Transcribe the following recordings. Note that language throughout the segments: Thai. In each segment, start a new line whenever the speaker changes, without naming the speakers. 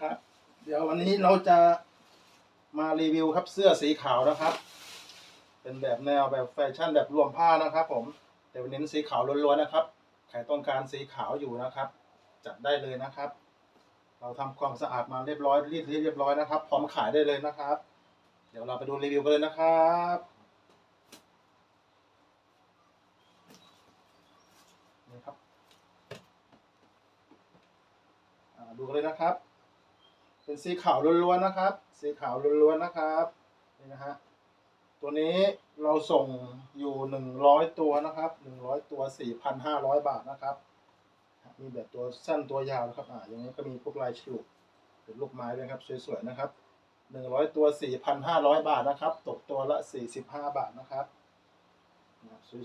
ครับ เดี๋ยววันนี้เราจะมารีวิวครับเสื้อสีขาวนะครับ เป็นแบบแนวแบบแฟชั่นแบบรวมผ้านะครับ ผมแต่วันนี้สีขาวล้วนๆนะครับ ใครต้องการสีขาวอยู่นะครับ จัดได้เลยนะครับ เราทำความสะอาดมาเรียบร้อยรีดเรียบร้อยนะครับ พร้อมขายได้เลยนะครับ เดี๋ยวเราไปดูรีวิวกันเลยนะครับนี่ครับดูกันเลยนะครับ เป็นสีขาวล้วนๆนะครับ สีขาวล้วนๆนะครับนี่นะฮะตัวนี้เราส่งอยู่หนึ่งร้อยตัวนะครับหนึ่งร้อยตัวสี่พันห้าร้อยบาทนะครับ มีแบบตัวสั้นตัวยาวนะครับอ่าอย่างนี้ก็มีพวกลายฉลุเป็นลูกไม้ด้วยครับสวยๆนะครับหนึ่งร้อยตัวสี่พันห้าร้อยบาทนะครับ ตกตัวละสี่สิบห้าบาทนะครับ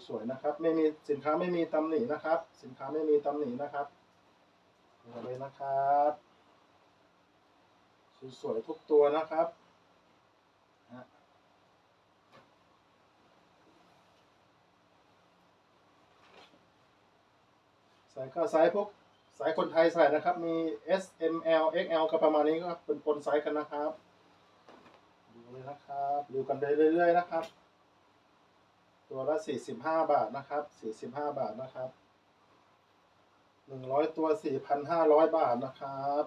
สวยๆนะครับไม่มีสินค้าไม่มีตำหนินะครับ สินค้าไม่มีตำหนินะครับเอาเลยนะครับ สวยๆทุกตัวนะครับใส่ก็ไซส์พวกสายคนไทยใส่นะครับ มี S M L X L ก็ประมาณนี้ก็เป็นปนไซส์กันนะครับ ดูเลยนะครับ ดูกันไปเรื่อยๆนะครับ ตัวละสี่สิบาทนะครับสี่สิบาทนะครับหนึ่งร้อยตัวสี่พันห้าร้อยบาทนะครับ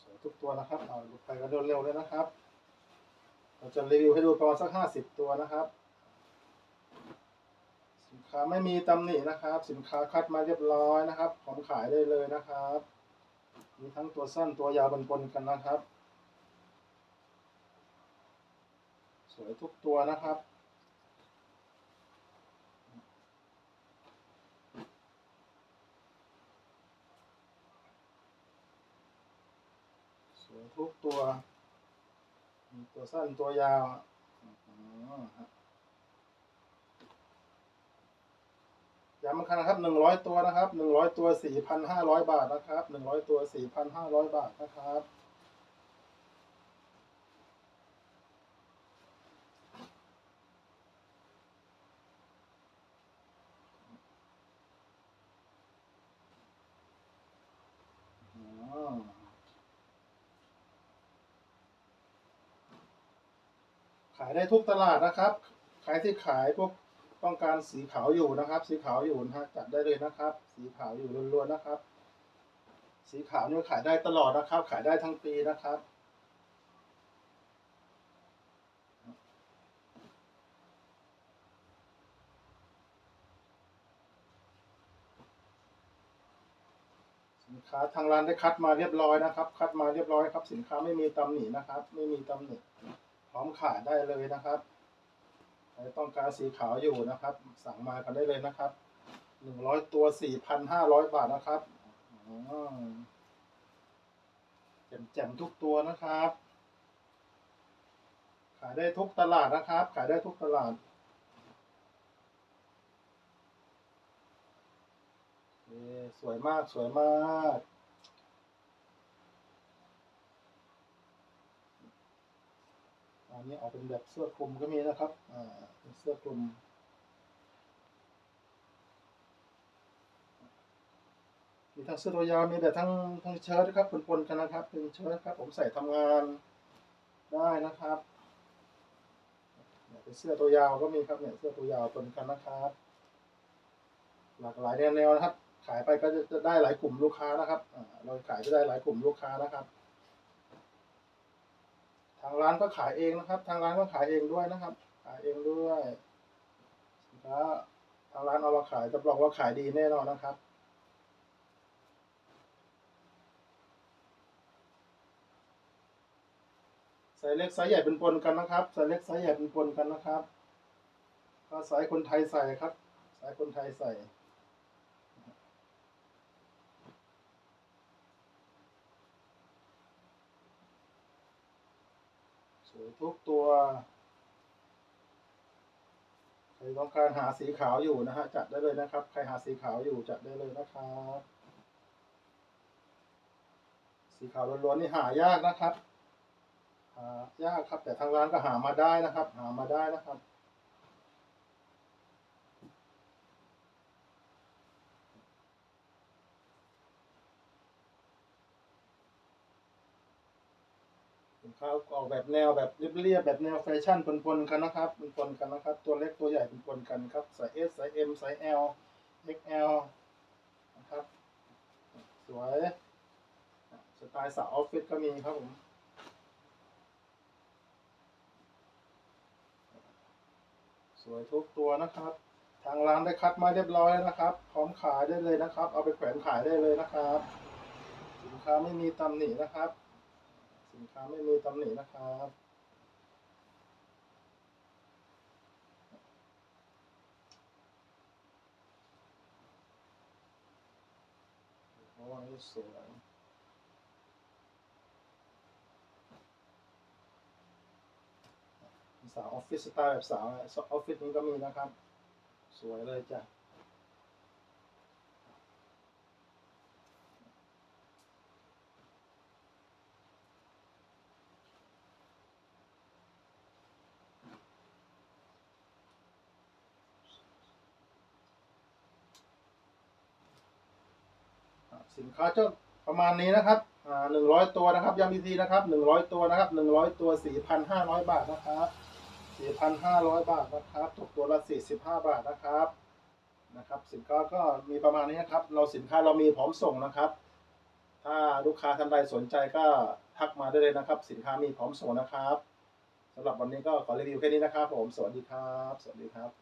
สวย ทุกตัวนะครับเอาไปกันเร็วๆเลยนะครับ เราจะรีวิวให้ดูประมาณสักห้าสิบตัวนะครับ สินค้าไม่มีตำหนินะครับ สินค้าคัดมาเรียบร้อยนะครับพร้อมขายได้เลยนะครับ มีทั้งตัวสั้นตัวยาวปนๆกันนะครับ สวยทุกตัวนะครับ สวยทุกตัว มีตัวสั้นตัวยาวอย้ำอีกครั้งนะครับหนึ่งร้อยตัวนะครับหนึ่งร้อยตัวสี่พันห้าร้อยบาทนะครับหนึ่งร้อยตัวสี่พันห้าร้อยบาทนะครับ อ๋อ ขายได้ทุกตลาดนะครับใครที่ขายพวกต้องการสีขาวอยู่นะครับ สีขาวอยู่นะฮะจัดได้เลยนะครับ สีขาวอยู่ล้วนๆนะครับ สีขาวนี่ขายได้ตลอดนะครับ ขายได้ทั้งปีนะครับสินค้าทางร้านได้คัดมาเรียบร้อยนะครับ คัดมาเรียบร้อยครับ สินค้าไม่มีตำหนินะครับ ไม่มีตำหนิ พร้อมขายได้เลยนะครับใครต้องการสีขาวอยู่นะครับ สั่งมากันได้เลยนะครับหนึ่งร้อยตัวสี่พันห้าร้อยบาทนะครับอ๋อแจ่มๆทุกตัวนะครับ ขายได้ทุกตลาดนะครับ ขายได้ทุกตลาดสวยมากสวยมาก อันนี้ออกเป็นแบบเสื้อคลุมก็มีนะครับ อ่า เป็นเสื้อคลุม มีทั้งเสื้อตัวยาว มีแบบทั้งทั้งเชิ้ตครับปนๆกันนะครับ เป็นเชิ้ตครับ ผมใส่ทำงานได้นะครับเนี่ยเป็นเสื้อตัวยาวก็มีครับเนี่ยเสื้อตัวยาวปนกันนะครับ หลากหลายแนวๆนะครับ ขายไปก็จะจะได้หลายกลุ่มลูกค้านะครับอ่าเราขายจะได้หลายกลุ่มลูกค้านะครับ ทางร้านก็ขายเองนะครับ ทางร้านก็ขายเองด้วยนะครับ ขายเองด้วยสินค้าทางร้านเอามาขายรับรองว่าขายดีแน่นอนนะครับไซส์เล็กไซส์ใหญ่เป็นปนกันนะครับไซส์เล็กไซส์ใหญ่เป็นปนกันนะครับก็ไซส์คนไทยใส่ครับไซส์คนไทยใส่ สวยทุกตัวใครต้องการหาสีขาวอยู่นะฮะจัดได้เลยนะครับ ใครหาสีขาวอยู่จัดได้เลยนะครับสีขาวล้วนๆนี่หายากนะครับ หายากครับ แต่ทางร้านก็หามาได้นะครับ หามาได้นะครับ ครับออกแบบแนวแบบเรียบๆแบบแนวแฟชั่นปนๆกันนะครับปนๆกันนะครับ ตัวเล็กตัวใหญ่ปนๆกันครับสาย S สาย M สาย L XL นะครับ สวยสไตล์สาวออฟฟิศก็มีครับผมสวยทุกตัวนะครับ ทางร้านได้คัดมาเรียบร้อยแล้วนะครับ พร้อมขายได้เลยนะครับ เอาไปแขวนขายได้เลยนะครับ สินค้าไม่มีตำหนินะครับ สินค้าไม่มีตำหนินะครับโอ้ยสวยสาวออฟฟิศสไตล์แบบสาวอออฟฟิศนี้ก็มีนะครับ สวยเลยจ้ะ สินค้าจะประมาณนี้นะครับอ่าหนึ่งร้อยตัวนะครับย้ำอีกทีนะครับหนึ่งร้อยตัวนะครับหนึ่งร้อยตัวสี่พันห้าร้อยบาทนะครับสี่พันห้าร้อยบาทนะครับตกตัวละสี่สิบห้าบาทนะครับนะครับ สินค้าก็มีประมาณนี้นะครับ เราสินค้าเรามีพร้อมส่งนะครับ ถ้าลูกค้าท่านใดสนใจก็ทักมาได้เลยนะครับ สินค้ามีพร้อมส่งนะครับสำหรับวันนี้ก็ขอรีวิวแค่นี้นะครับ ผมสวัสดีครับ สวัสดีครับ